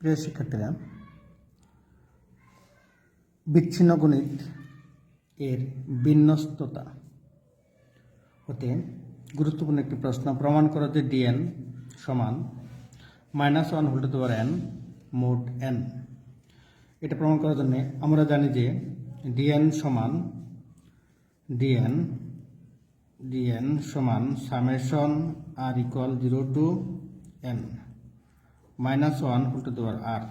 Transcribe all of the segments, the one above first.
প্রিয় শিক্ষার্থীরা বিচ্ছিন্ন গণিত এর বিন্যস্ততা হতে গুরুত্বপূর্ণ একটি প্রশ্ন প্রমাণ করো যে ডিএন সমান মাইনাস ওয়ান হোল টু দেওয়ার এন মোট এন এটা প্রমাণ করার জন্য আমরা জানি যে ডিএন সমান ডিএন ডিএন সমান summation r equal zero to n minus one whole to দেওয়ার r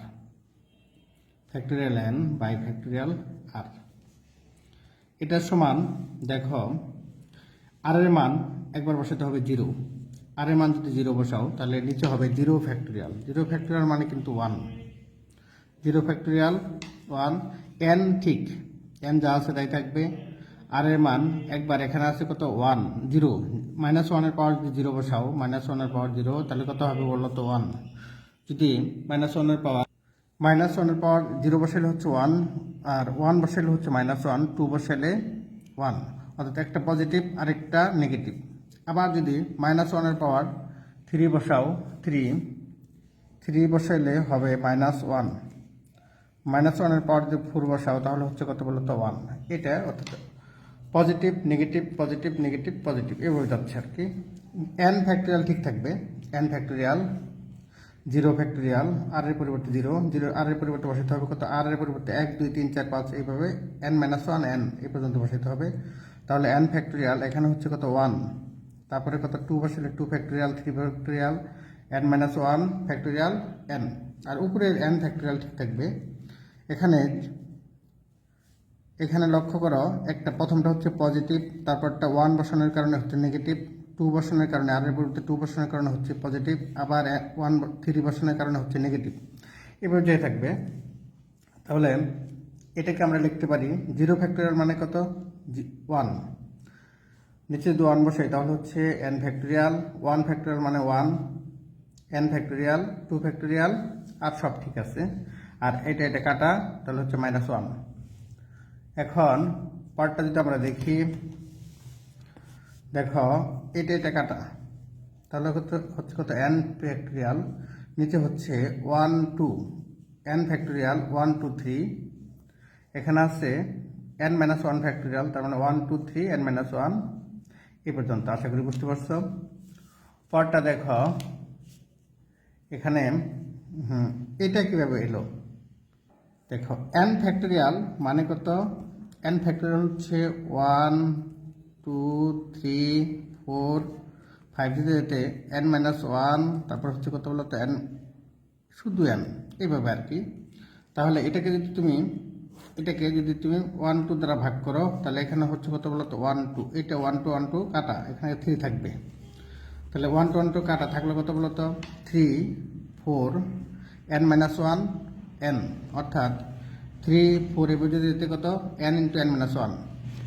factorial n by factorial r এটার সমান, দেখো আর এর মান একবার বসাতে হবে জিরো আর এর মান যদি জিরো বসাও, তাহলে নিচে হবে জিরো ফ্যাক্টোরিয়াল জিরো ফ্যাক্টোরিয়াল মানে কিন্তু one zero factorial one n ঠিক। এন যা আছে তাই থাকবে। আর এর মান একবার এখানে আছে কত? ওয়ান জিরো মাইনাস ওয়ানের পাওয়ার যদি জিরো বসাও মাইনাস ওয়ানের পাওয়ার জিরো তাহলে কত হবে বলল তো ওয়ান যদি মাইনাস ওয়ানের পাওয়ার মাইনাস ওয়ানের পাওয়ার জিরো বসালে হচ্ছে ওয়ান আর ওয়ান বসালে হচ্ছে মাইনাস ওয়ান টু বসালে ওয়ান অর্থাৎ একটা পজিটিভ আর একটা নেগেটিভ আবার যদি মাইনাস ওয়ানের পাওয়ার থ্রি বসাও থ্রি থ্রি বসাইলে হবে মাইনাস ওয়ান মাইনাস ওয়ানের পাওয়ার যদি ফোর বসাও, তাহলে হচ্ছে কত বলতো ওয়ান এটা অর্থাৎ positive negative positive negative positive এভাবে যাচ্ছে আর কি। এন ফ্যাক্টোরিয়াল ঠিক থাকবে। N factorial zero factorial r এর পরিবর্তে জিরো জিরো আর এর পরিবর্তে বসাতে হবে কত? আর এর পরিবর্তে এক, দুই, তিন, চার, পাঁচ, এইভাবে এন মাইনাস ওয়ান এন এই পর্যন্ত বসাতে হবে। তাহলে এন ফ্যাক্টোরিয়াল, এখানে হচ্ছে কত? ওয়ান তারপরে কত? টু বসালে two factorial three factorial n minus one factorial n আর উপরের এন ফ্যাক্টোরিয়াল ঠিক থাকবে। এখানে এখানে লক্ষ্য করো, একটা প্রথমটা হচ্ছে পজিটিভ তারপরটা ওয়ান বসানোর কারণে হচ্ছে নেগেটিভ টু বসানোর কারণে আর এর পরিবর্তে টু বসানোর কারণে হচ্ছে পজিটিভ আবার ওয়ান থ্রি বসানোর কারণে হচ্ছে নেগেটিভ এবার যে থাকবে, তাহলে এটাকে আমরা লিখতে পারি জিরো ফ্যাক্টোরিয়াল মানে কত? ওয়ান নিচে যদি ওয়ান বসাই, তাহলে হচ্ছে এন ফ্যাক্টোরিয়াল ওয়ান ফ্যাক্টোরিয়াল মানে one n factorial two factorial আর সব ঠিক আছে। আর এটা এটা কাটা, তাহলে হচ্ছে মাইনাস ওয়ান এখন পার্টটা যদি আমরা দেখি দেখো, এটা এটা কাটা। তাহলে হচ্ছে কত? এন ফ্যাক্টোরিয়াল নিচে হচ্ছে one two n factorial one two three এখানে আছে এন মাইনাস ওয়ান ফ্যাক্টোরিয়াল তার মানে one two three n minus one এই পর্যন্ত, আশা করি বুঝতে পারছ। পরটা দেখো, এখানে, হুম, এটা কীভাবে এলো? দেখো এন ফ্যাক্টোরিয়াল মানে কত? এন ফ্যাক্টোরিয়াল হচ্ছে one two three four five যেতে যেতে এন মাইনাস ওয়ান তারপর হচ্ছে কত বলো তো এন শুধু এন এইভাবে আর কি। তাহলে এটাকে যদি তুমি, এটাকে যদি তুমি ওয়ান টু দ্বারা ভাগ করো, তাহলে এখানে হচ্ছে কত বলো ওয়ান টু এটা ওয়ান টু ওয়ান টু কাটা, এখানে থ্রি থাকবে। তাহলে ওয়ান টু ওয়ান টু কাটা থাকলে কত বলো three four n minus one n অর্থাৎ থ্রি ফোর এবার যদি কত? N into n minus one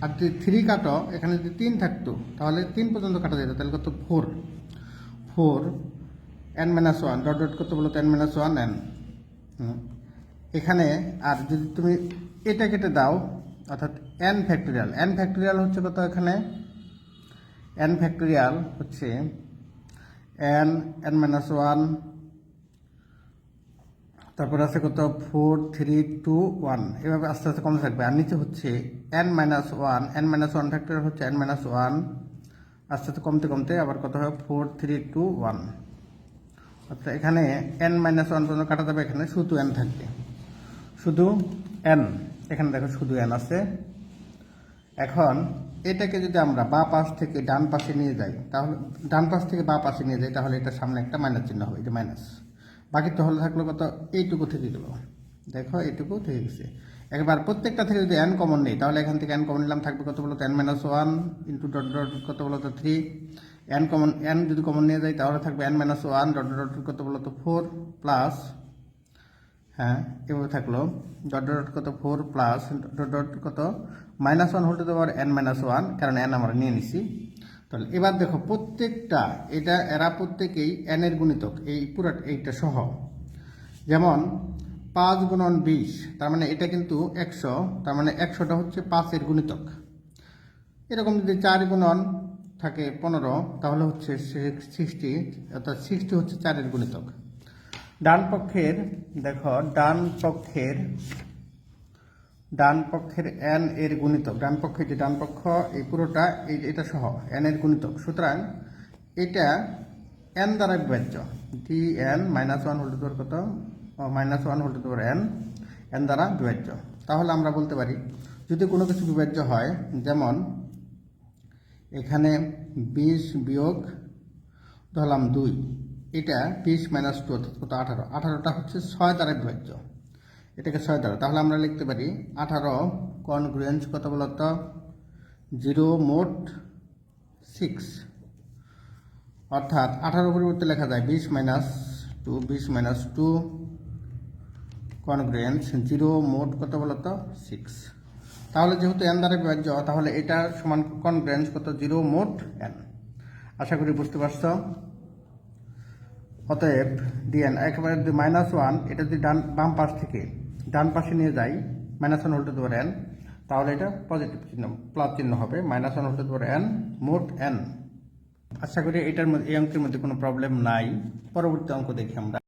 আর যদি থ্রি কাটো, এখানে যদি তিন থাকতো, তাহলে তিন পর্যন্ত কাটা যেত, তাহলে কত? Four four n minus one dot dot কত বলো তো এন মাইনাস ওয়ান এন এখানে আর যদি তুমি এটা কেটে দাও, অর্থাৎ এন ফ্যাক্টোরিয়াল এন ফ্যাক্টোরিয়াল হচ্ছে কত এখানে? এন ফ্যাক্টোরিয়াল হচ্ছে এন এন মাইনাস ওয়ান তারপর আছে কত? ফোর থ্রি টু ওয়ান এভাবে আস্তে আস্তে কমতে থাকবে। আর নিচে হচ্ছে n minus one n minus one factor হচ্ছে এন মাইনাস ওয়ান আস্তে আস্তে কমতে কমতে আবার কত হবে ফোর থ্রি টু ওয়ান অর্থাৎ এখানে এন মাইনাস ওয়ান পর্যন্ত কাটা যাবে। এখানে শুধু এন থাকবে। শুধু এন এখানে দেখো শুধু এন আছে। এখন এটাকে যদি আমরা বা পাশ থেকে ডান পাশে নিয়ে যাই, তাহলে, ডান পাশ থেকে বা পাশে নিয়ে যাই, তাহলে এটা সামনে একটা মাইনাস চিহ্ন হবে। এটা মাইনাস বাকি তাহলে থাকল কত? এইটুকু থেকে গেল। দেখো, এইটুকু থেকে গেছে। একবার প্রত্যেকটা থেকে যদি এন কমন নেই, তাহলে এখান থেকে এন কমন নিলাম, থাকবে কত বলতো? N minus one into dot dot কত বলতো? থ্রি এন কমন এন যদি কমন নিয়ে যাই, তাহলে থাকবে n minus one dot dot কত বলতো? ফোর প্লাস হ্যাঁ এভাবে থাকল। ডট ডট কত? ফোর প্লাস ডট ডট কত? মাইনাস ওয়ান হলতে দেওয়ার এন মাইনাস ওয়ান কারণ এন আমরা নিয়ে নিছি। তাহলে এবার দেখো প্রত্যেকটা, এটা, এরা প্রত্যেকেই এন এর গুণিতক, এই পুরো এইটা সহ। যেমন পাঁচ গুণন বিশ, তার মানে এটা কিন্তু একশো, তার মানে একশোটা হচ্ছে পাঁচের গুণিতক। এরকম যদি চার গুণন থাকে পনেরো, তাহলে হচ্ছে সিক্সটি, অর্থাৎ সিক্সটি হচ্ছে চারের গুণিতক। ডান পক্ষের, দেখো, ডান পক্ষের ডান পক্ষের এন এর গুণিতক, ডান পক্ষের যে ডান পক্ষ, এই পুরোটা, এই এটা সহ, এন এর গুণিতক। সুতরাং এটা এন দ্বারা বিভাজ্য D n minus one whole দেওয়ার কত? মাইনাস ওয়ান হোল্ড দেওয়ার এন এন দ্বারা বিভাজ্য তাহলে আমরা বলতে পারি, যদি কোনো কিছু বিভাজ্য হয়, যেমন এখানে বিশ বিয়োগ ধরলাম দুই, এটা বিশ মাইনাস টু অর্থাৎ কত? আঠারো। আঠারোটা হচ্ছে ছয় দ্বারা বিভাজ্য এটাকে ছয় দ্বারা তাহলে আমরা লিখতে পারি আঠারো কনগ্রুয়েন্স কত বলতো জিরো মোট সিক্স অর্থাৎ আঠারো পরিবর্তে লেখা যায় বিশ মাইনাস টু বিশ মাইনাস টু কনগ্রেন্স জিরো মোট কত বলতো সিক্স তাহলে যেহেতু এন দ্বারা বিভাজ্য, তাহলে এটা সমান কনগ্রেন্স কত? জিরো মোট এন আশা করি বুঝতে পারছ? অতএব ডিএন একেবারে মাইনাস ওয়ান এটা যদি ডান বাম পাশ থেকে ডান পাশে নিয়ে যাই মাইনাস ওয়ান হোল্টে দেওয়ার এন তাহলে এটা পজিটিভ চিহ্ন প্লাস চিহ্ন হবে মাইনাস ওয়ান হোল্টে দেওয়ার এন মোট এন আশা করি এটার মধ্যে, এই অঙ্কের মধ্যে কোনো প্রবলেম নাই। পরবর্তী অঙ্ক দেখি আমরা।